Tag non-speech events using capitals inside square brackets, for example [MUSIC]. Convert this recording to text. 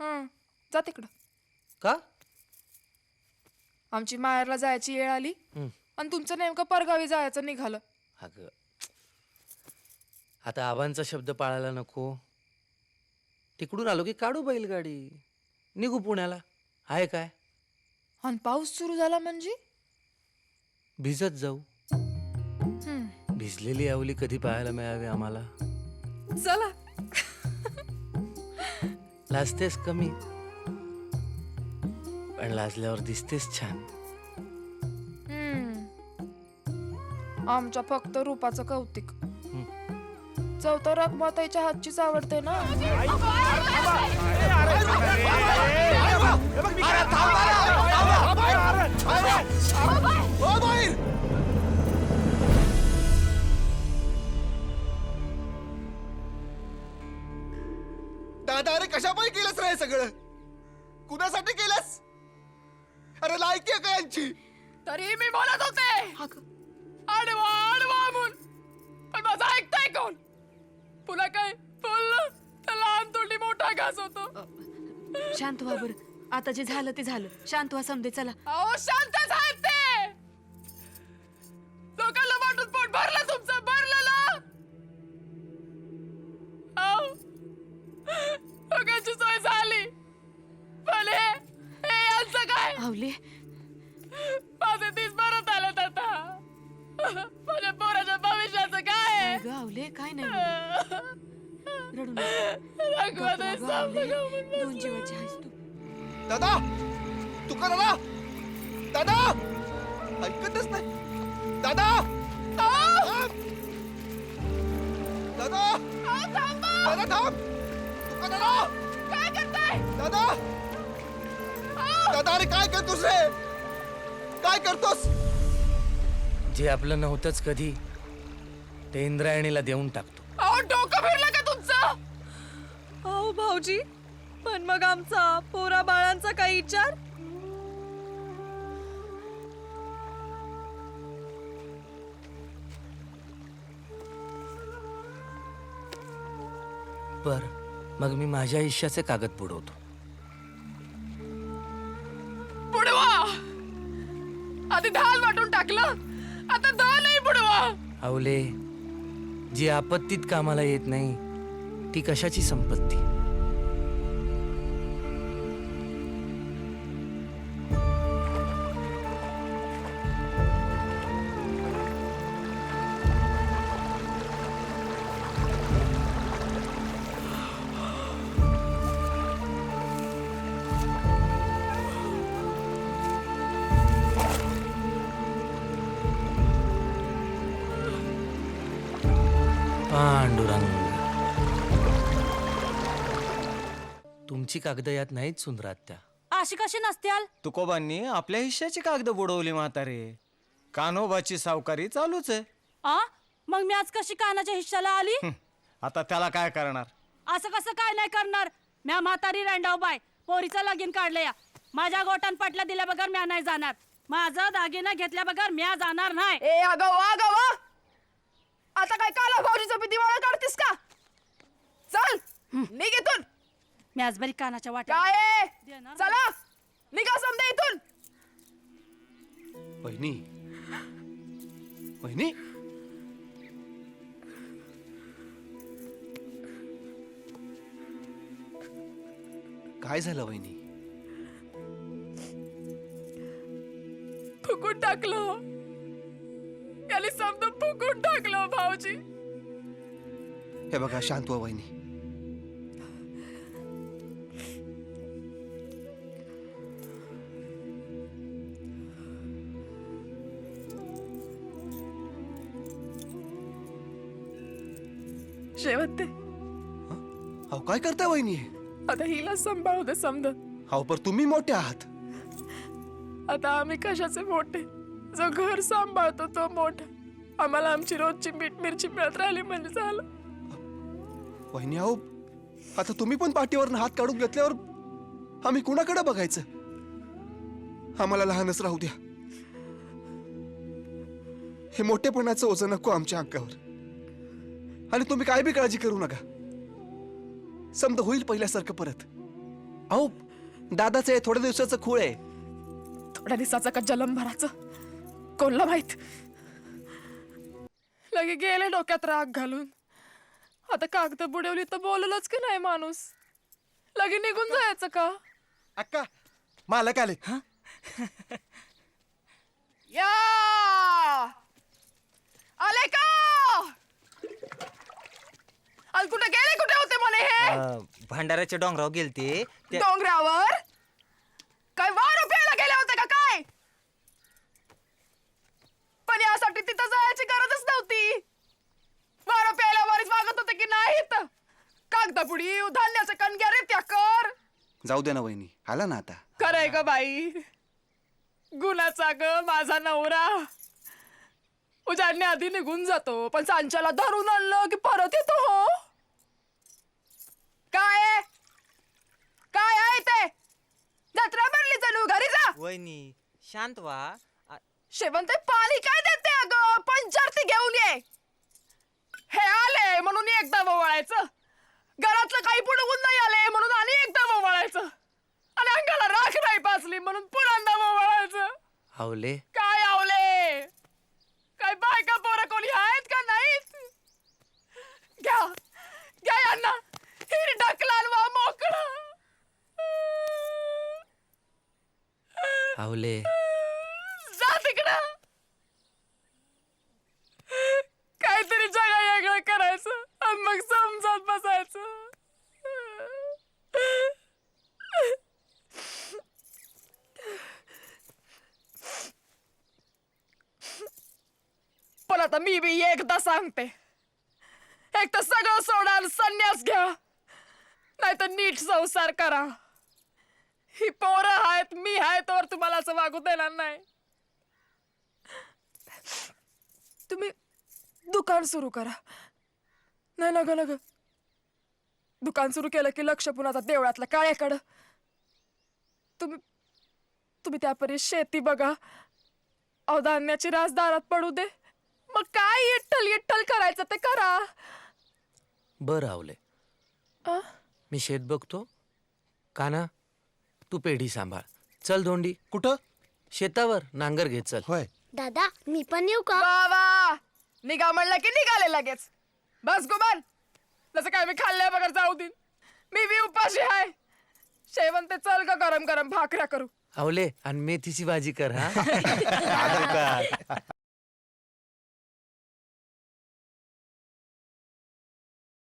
हं, जा तिकडं. का? आमची माहेरला जायची वेळ आली. आणि तुमचं नेमकं परगावी जायचं निघालं. अगं. आता आबांचा शब्द पाळायला नको. तिकडून आलो की काढू बैलगाडी. निघू पुण्याला. आहे काय? आणि पाऊस सुरू झाला म्हणजे? भिजत जाऊ. हं, भिजलेली आवली कधी पाहायला मिळावी आम्हाला? चला. लाजतेस कमी पण लाजल्यावर दिसतेस छान हं. आमच्या फक्त रूपाचं कौतिक चौथं रकमाताईच्या हातचीच आवडते ना दादा अरे तरी मी बोलत होते. आडवा आडवा म्हणून. पण माझं ऐकताय कोण? पुन्हा काय बोललं? तर लहान तोंडी मोठा घास होतो. शांत व्हा बर. आता जे झालं ते झालं. शांत व्हा समजे चला. अहो शांत झाले. दोन जीवाची आहेस तू. दादा तू का दादा दादा ऐकतच नाही. दादा थांब! दादा! दादा थांब! तू का दादा काय करताय दादा! दादा अरे काय करतोस रे? काय करतोस? जे आपलं नव्हतंच कधी ते इंद्रायणीला देऊन टाकतो. अहो डोकं फिरलं का तुमचं? अहो भाऊजी. पण मग आमचा पोरा बाळांचा काही विचार? बर मग मी माझ्या आयुष्याचे कागद बुडवतो. बुडवा! आधी धाल वाटून टाकलं आता धालही बुडवा! आवले जी आपत्तीत कामाला येत नाही ती कशाची संपत्ती? पांडुरंग। तुमची कागद यात नाहीत सुंदरात त्या अशी कशी नसत्याल? तुकोबांनी आपल्या हिश्श्याची कागद बुडवली म्हातारे. कान्होबाची सावकारी चालूच आहे. आ? मग मी आज कशी कानाच्या हिश्श्याला आली? हं, आता त्याला काय करणार? असं कसं काय नाही करणार? म्या म्हातारी रांडाव बाय पोरीचं लगीन काढलं या. माझ्या गोटान पटल्या दिल्या बगर म्या नाही जाणार. माझं दागिना घेतल्या बगर म्या जाणार नाही. ए अगं वा अगं वा आता काय काला भाऊजीचं भीती मला काढतीस का? चल निघ इथून. मी आज बरी कानाच्या वाट्या काय आहे? देणार चला निघा समजा इथून. वहिनी. वहिनी. काय झालं वहिनी? फुकून टाकलं. याने समजा फुकून टाकलं भाऊजी. हे बघा शांत व्हा वहिनी. शेवट ते अहो काय करताय वहिनी? आता हिला सांभाळू दे समज. अहो पर तुम्ही मोठे आहात. आता आम्ही कशाचे मोठे? जो घर सांभाळतो तो मोठा. आम्हाला आमची रोजची मीठ मिरची मिळत राहिली म्हणजे झालं. वहिनी अहो आता तुम्ही पण पाठीवर हात काढून घेतल्यावर आम्ही कुणाकडे बघायचं? आम्हाला लहानच राहू द्या. हे मोठेपणाचं ओझं नको आमच्या अंगावर. आणि तुम्ही काय बी काळजी करू नका. समजा होईल पहिल्यासारखं परत. अहो दादाचं आहे थोड्या दिवसाचं खूळ आहे. थोड्या दिवसाचं का जलमभराचं कोणला माहीत? लगे गेले डोक्यात राग घालून. आता कागद बुडवली तर बोललच की नाही माणूस? लगे निघून जायचं का? अक्का मालक आले. या! आले का आज कुठे गेले कुठे होते म्हणे भांडाऱ्याच्या डोंगराव गेलते. त्या- डोंगरावर? काय वार प्यायला गेले होते का काय? पण यासाठी तिथं जायची गरजच नव्हती. वार प्यायला वारीच मागत होते की नाहीत? कागदापुडी धान्याचं कणग्या रे त्या कर. जाऊ दे ना वहिनी आला ना आता. खरंय ग बाई. गुणाचा ग माझा नवरा. उजाडण्या आधी निघून जातो पण सांच्याला धरून आणलं की परत येतो हो. काय आहे? काय आहे ते? जत्रा भरली चलू घरी जा. वहिनी शांत व्हा. आ- शेवंत पाणी काय देते अगं? पंचारती घेऊन ये. हे आले म्हणून एकदा वळायचं घरातलं काही पुढे नाही आले म्हणून आणि एकदा वळायचं आणि अंगाला राख नाही पाचली म्हणून पुन्हा वळायचं आवले काय आवले काय बायका पोरं कोणी आहेत का नाहीत घ्या घ्या यांना हिर ढकलाल वा मोकळा हावले जा तिकडं. काहीतरी जगा वेगळं करायचं आणि मग समजात बसायचं. पण आता मी बी एकदा सांगते. एक तर सगळं सोडा आणि संन्यास घ्या. नाहीतर नीट संसार करा. ही पोरं आहेत मी आहे तर तुम्हाला असं वागू देणार नाही. तुम्ही दुकान सुरू करा. नाही ना ग ना दुकान सुरू केलं की लक्ष पुन्हा आता देवळातलं काळ्याकडं. तुम्ही तुम्ही त्यापरी शेती बघा. अहो धान्याची रास दारात पडू दे. मग काय इट्टल इट्टल करायचं ते करा. बरं आवले? मी शेत बघतो. काना तू पेढी सांभाळ. चल धोंडी. कुठं? शेतावर. नांगर घे चल. होय. दादा मी पण येऊ का? निघा म्हणलं की निघाले लगेच. बस गुमान. जसं काय मी खाल्ल्या बगर जाऊ देईन मी बी उपाशी आहे शेवंत चल का गरम गरम भाकऱ्या करू. आवले आणि मेथीची भाजी कर हा? [LAUGHS]